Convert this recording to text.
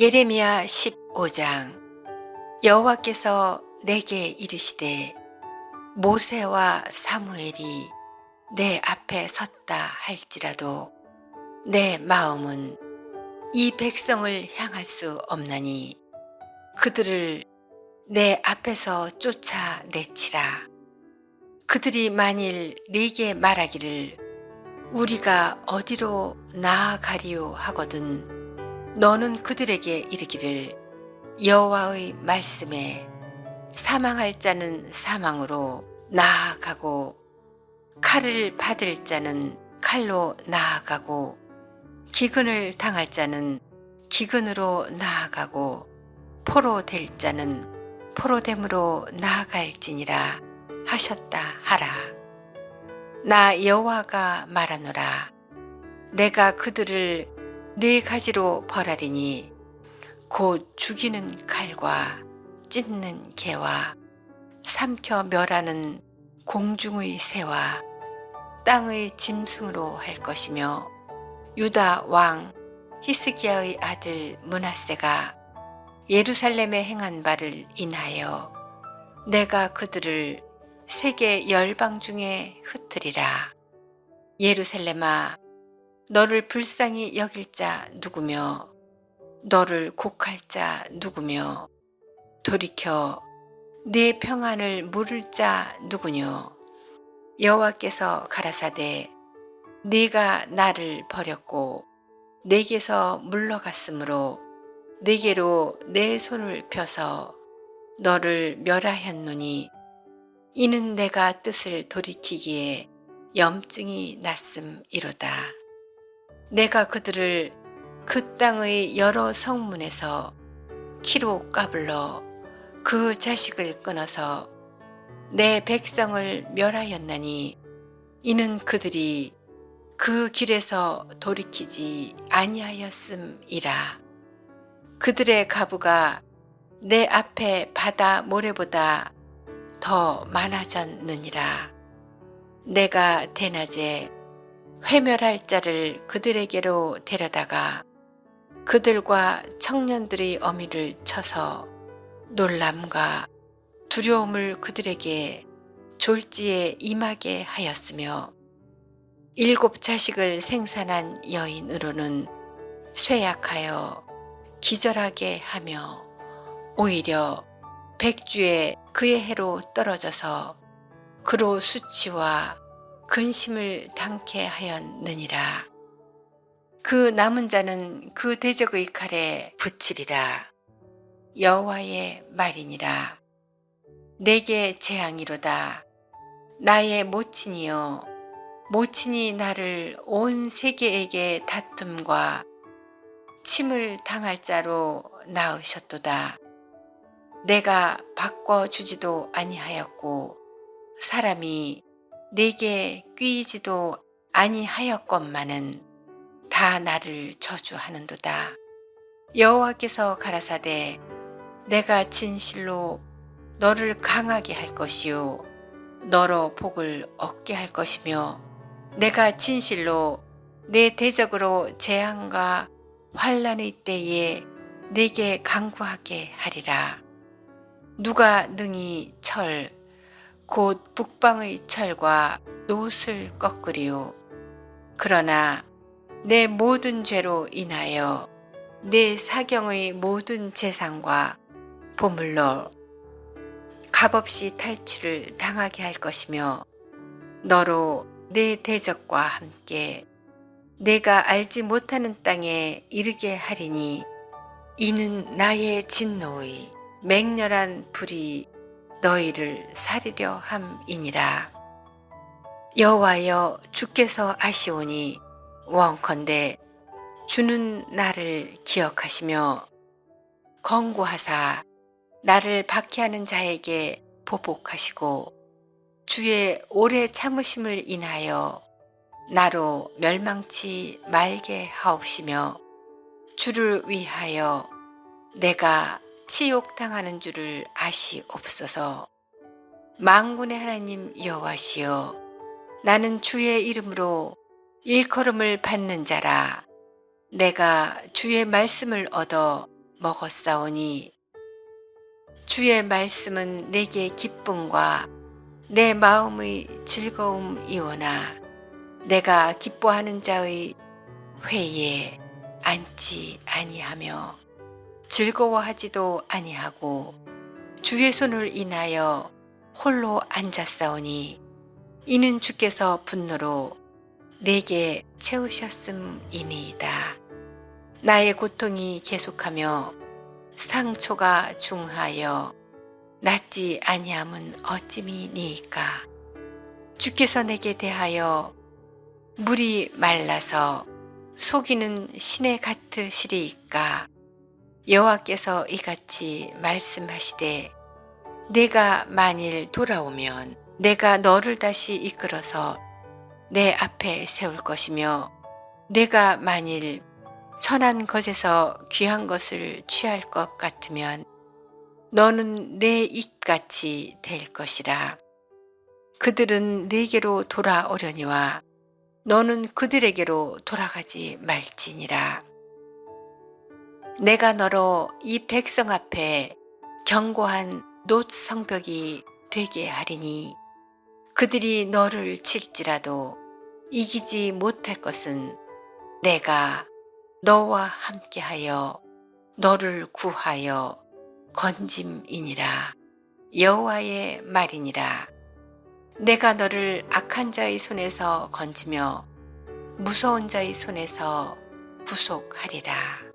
예레미야 15장. 여호와께서 내게 이르시되 모세와 사무엘이 내 앞에 섰다 할지라도 내 마음은 이 백성을 향할 수 없나니 그들을 내 앞에서 쫓아내치라. 그들이 만일 네게 말하기를 우리가 어디로 나아가리요 하거든 너는 그들에게 이르기를 여호와의 말씀에 사망할 자는 사망으로 나아가고 칼을 받을 자는 칼로 나아가고 기근을 당할 자는 기근으로 나아가고 포로 될 자는 포로됨으로 나아갈지니라 하셨다 하라. 나 여호와가 말하노라. 내가 그들을 네 가지로 벌하리니 곧 죽이는 칼과 찢는 개와 삼켜 멸하는 공중의 새와 땅의 짐승으로 할 것이며 유다 왕 히스기야의 아들 문하세가 예루살렘에 행한 바를 인하여 내가 그들을 세계 열방 중에 흩으리라. 예루살렘아 너를 불쌍히 여길 자 누구며? 너를 곡할 자 누구며? 돌이켜 내 평안을 물을 자 누구뇨? 여호와께서 가라사대 네가 나를 버렸고 내게서 물러갔으므로 내게로 내 손을 펴서 너를 멸하였노니 이는 내가 뜻을 돌이키기에 염증이 났음이로다. 내가 그들을 그 땅의 여러 성문에서 키로 까불러 그 자식을 끊어서 내 백성을 멸하였나니 이는 그들이 그 길에서 돌이키지 아니하였음이라. 그들의 가부가 내 앞에 바다 모래보다 더 많아졌느니라. 내가 대낮에 회멸할 자를 그들에게로 데려다가 그들과 청년들의 어미를 쳐서 놀람과 두려움을 그들에게 졸지에 임하게 하였으며 일곱 자식을 생산한 여인으로는 쇠약하여 기절하게 하며 오히려 백주에 그의 해로 떨어져서 그로 수치와 근심을 당케 하였느니라. 그 남은 자는 그 대적의 칼에 붙이리라. 여호와의 말이니라. 내게 재앙이로다. 나의 모친이여, 모친이 나를 온 세계에게 다툼과 침을 당할 자로 낳으셨도다. 내가 바꿔주지도 아니하였고, 사람이 내게 끼이지도 아니하였건만은 다 나를 저주하는도다. 여호와께서 가라사대 내가 진실로 너를 강하게 할 것이요 너로 복을 얻게 할 것이며 내가 진실로 내 대적으로 재앙과 환란의 때에 내게 강구하게 하리라. 누가 능히 철, 곧 북방의 철과 노을 꺾으리요. 그러나 내 모든 죄로 인하여 내 사경의 모든 재산과 보물로 값없이 탈출을 당하게 할 것이며 너로 내 대적과 함께 내가 알지 못하는 땅에 이르게 하리니 이는 나의 진노의 맹렬한 불이 너희를 살리려 함이니라. 여호와여 주께서 아시오니 원컨대 주는 나를 기억하시며 건고하사 나를 박해하는 자에게 보복하시고 주의 오래 참으심을 인하여 나로 멸망치 말게 하옵시며 주를 위하여 내가 치욕당하는 줄을 아시옵소서. 망군의 하나님 여호와시여 나는 주의 이름으로 일컬음을 받는 자라 내가 주의 말씀을 얻어 먹었사오니 주의 말씀은 내게 기쁨과 내 마음의 즐거움이오나 내가 기뻐하는 자의 회에 앉지 아니하며 즐거워하지도 아니하고 주의 손을 인하여 홀로 앉았사오니 이는 주께서 분노로 내게 채우셨음이니이다. 나의 고통이 계속하며 상초가 중하여 낫지 아니함은 어찌미니이까. 주께서 내게 대하여 물이 말라서 속이는 신의 같으시리이까. 여호와께서 이같이 말씀하시되 내가 만일 돌아오면 내가 너를 다시 이끌어서 내 앞에 세울 것이며 내가 만일 천한 것에서 귀한 것을 취할 것 같으면 너는 내 입같이 될 것이라. 그들은 내게로 돌아오려니와 너는 그들에게로 돌아가지 말지니라. 내가 너로 이 백성 앞에 견고한 놋 성벽이 되게 하리니 그들이 너를 칠지라도 이기지 못할 것은 내가 너와 함께하여 너를 구하여 건짐이니라 여호와의 말이니라 내가 너를 악한 자의 손에서 건지며 무서운 자의 손에서 구속하리라.